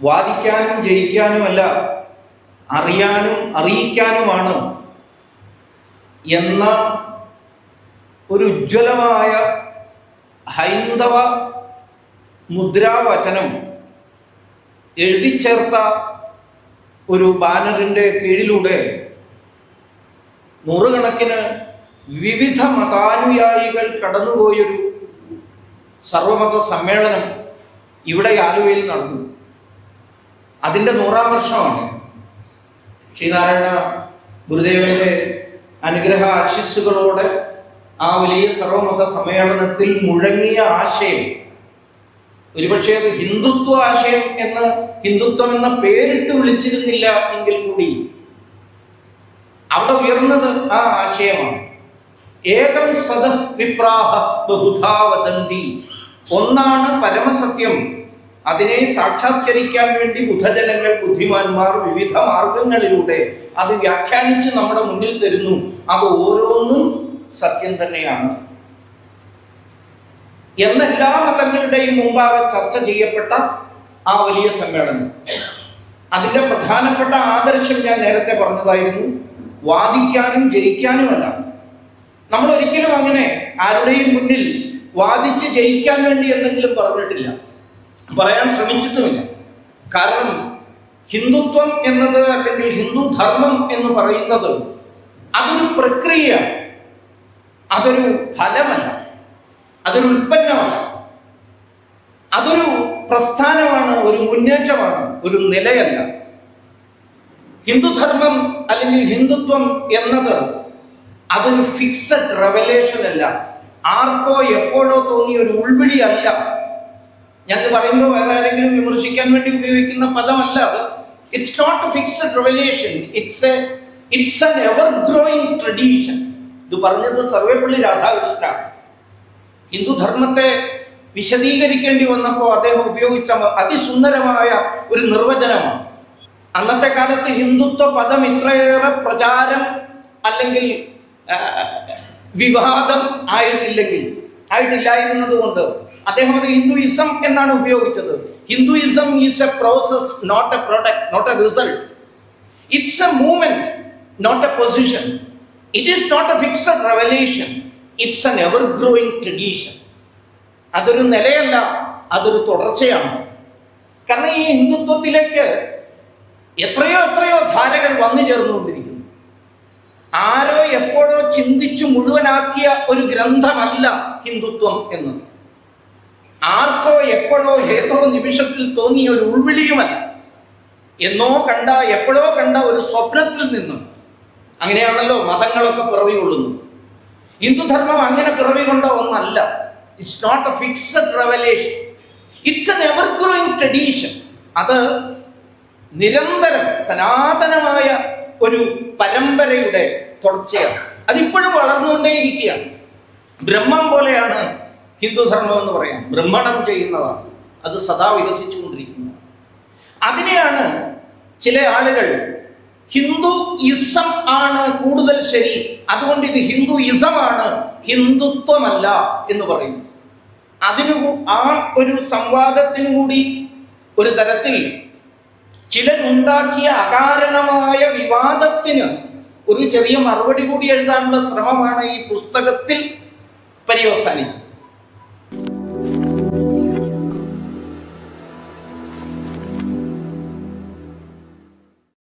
വാദിക്കാനും ജയിക്കാനുമല്ല അറിയാനും അറിയിക്കാനുമാണ് എന്ന ഒരു ഉജ്ജ്വലമായ ഹൈന്ദവ മുദ്രാവചനം എഴുതിച്ചേർത്ത ഒരു ബാനറിന്റെ കീഴിലൂടെ നൂറുകണക്കിന് വിവിധ മതാനുയായികൾ കടന്നുപോയൊരു സർവമത സമ്മേളനം ഇവിടെ ആലുവയിൽ നടന്നു. അതിന്റെ നൂറാം വർഷമാണ്. ശ്രീനാരായണ ഗുരുദേവന്റെ അനുഗ്രഹ ആശിസ്സുകളോടെ ആ വലിയ സർവമത സമ്മേളനത്തിൽ മുഴങ്ങിയ ആശയം ഒരുപക്ഷെ അത് ഹിന്ദുത്വ ആശയം എന്ന് ഹിന്ദുത്വം എന്ന പേരിട്ട് വിളിച്ചിരുന്നില്ല എങ്കിൽ കൂടി അവിടെ ഉയർന്നത് ആ ആശയമാണ്. ഏകം സദ വിപ്രാഹ ബഹുധാ വദന്തി ഒന്നാണ് പരമസത്യം. അതിനെ സാക്ഷാത്കരിക്കാൻ വേണ്ടി ബുധജനങ്ങൾ ബുദ്ധിമാന്മാർ വിവിധ മാർഗങ്ങളിലൂടെ അത് വ്യാഖ്യാനിച്ച് നമ്മുടെ മുന്നിൽ തരുന്നു. അത് ഓരോന്നും സത്യം തന്നെയാണ്. എന്ന എല്ലാ മതങ്ങളുടെയും മുമ്പാകെ ചർച്ച ചെയ്യപ്പെട്ട ആ വലിയ സമ്മേളനം. അതിന്റെ പ്രധാനപ്പെട്ട ആദർശം ഞാൻ നേരത്തെ പറഞ്ഞതായിരുന്നു. വാദിക്കാനും ജയിക്കാനുമല്ല നമ്മൾ ഒരിക്കലും അങ്ങനെ ആരുടെയും മുന്നിൽ വാദിച്ച് ജയിക്കാൻ വേണ്ടി എന്തെങ്കിലും പറഞ്ഞിട്ടില്ല. പറയാൻ ശ്രമിച്ചിട്ടുമില്ല. കാരണം ഹിന്ദുത്വം എന്നത് അല്ലെങ്കിൽ ഹിന്ദു ധർമ്മം എന്ന് പറയുന്നത് അതൊരു പ്രക്രിയ അതൊരു ഫലമല്ല. അതൊരു ഉൽപ്പന്നമല്ല അതൊരു പ്രസ്ഥാനമാണ് ഒരു മുന്നേറ്റമാണ് ഒരു നിലയല്ല. ഹിന്ദുധർമ്മം അല്ലെങ്കിൽ ഹിന്ദുത്വം എന്നത് അതൊരു ഫിക്സഡ് റെവലേഷൻ അല്ല. ആർക്കോ എപ്പോഴോ തോന്നിയ ഒരു ഉൾവിളി അല്ല ഇത് പറയുമ്പോൾ വേറെ ആരെങ്കിലും വിമർശിക്കാൻ വേണ്ടി ഉപയോഗിക്കുന്ന പദമല്ല അത്. It's not a fixed revelation it's a it's an ever growing tradition ഇത് പറഞ്ഞത് സർവേപ്പള്ളി രാധാകൃഷ്ണ. ഹിന്ദുധർമ്മത്തെ വിശദീകരിക്കേണ്ടി വന്നപ്പോൾ അദ്ദേഹം ഉപയോഗിച്ച അതിസുന്ദരമായ ഒരു നിർവചനമാണ്. അന്നത്തെ കാലത്ത് ഹിന്ദുത്വ പദം ഇത്രയേറെ പ്രചാരം അല്ലെങ്കിൽ വിവാദം ആയിട്ടില്ലെങ്കിൽ ആയിട്ടില്ലായിരുന്നത് കൊണ്ട് അദ്ദേഹം അത് ഹിന്ദുയിസം എന്നാണ് ഉപയോഗിച്ചത്. Hinduism is a process not a product not a result it's a movement not a position it is not a fixed revelation it's an ever growing tradition അതൊരു നിലയല്ല അതൊരു തുടർച്ചയാണ്. കാരണം ഈ ഹിന്ദുത്വത്തിലേക്ക് എത്രയോ എത്രയോ ധാരകൾ വന്നു ചേർന്നുകൊണ്ടിരിക്കുന്നു. ആരോ എപ്പോഴോ ചിന്തിച്ചു മുഴുവനാക്കിയ ഒരു ഗ്രന്ഥമല്ല ഹിന്ദുത്വം എന്നത്. ആർക്കോ എപ്പോഴോ ഏതോ നിമിഷത്തിൽ തോന്നിയ ഒരു ഉൾവിളിയുമല്ല. എന്നോ കണ്ട എപ്പോഴോ കണ്ട ഒരു സ്വപ്നത്തിൽ നിന്നും അങ്ങനെയാണല്ലോ മതങ്ങളൊക്കെ പിറവി കൊള്ളുന്നത് ഹിന്ദുധർമ്മം അങ്ങനെ പിറവി കൊണ്ട ഒന്നല്ല. It's not a fixed revelation it's an ever growing tradition അത് നിരന്തരം സനാതനമായ ഒരു പരമ്പരയുടെ തുടർച്ചയാണ്. അതിപ്പോഴും വളർന്നുകൊണ്ടേയിരിക്കുകയാണ്. ബ്രഹ്മം പോലെയാണ് ഹിന്ദുധർമ്മം എന്ന് പറയാം. ബ്രഹ്മണം ചെയ്യുന്നതാണ്. അത് സദാ വികസിച്ചുകൊണ്ടിരിക്കുന്നു. അതിനെയാണ് ചില ആളുകൾ ഹിന്ദു ഇസം ആണ് കൂടുതൽ ശരി. അതുകൊണ്ട് ഇത് ഹിന്ദു ഇസമാണ് ഹിന്ദുത്വമല്ല എന്ന് പറയുന്നു. അതിന് ആ ഒരു സംവാദത്തിനു കൂടി ഒരു തരത്തിൽ ചിലരുണ്ടാക്കിയ അകാരണമായ വിവാദത്തിന് ഒരു ചെറിയ മറുപടി കൂടി എഴുതാനുള്ള ശ്രമമാണ് ഈ പുസ്തകത്തിൽ പര്യവസാനിച്ചത്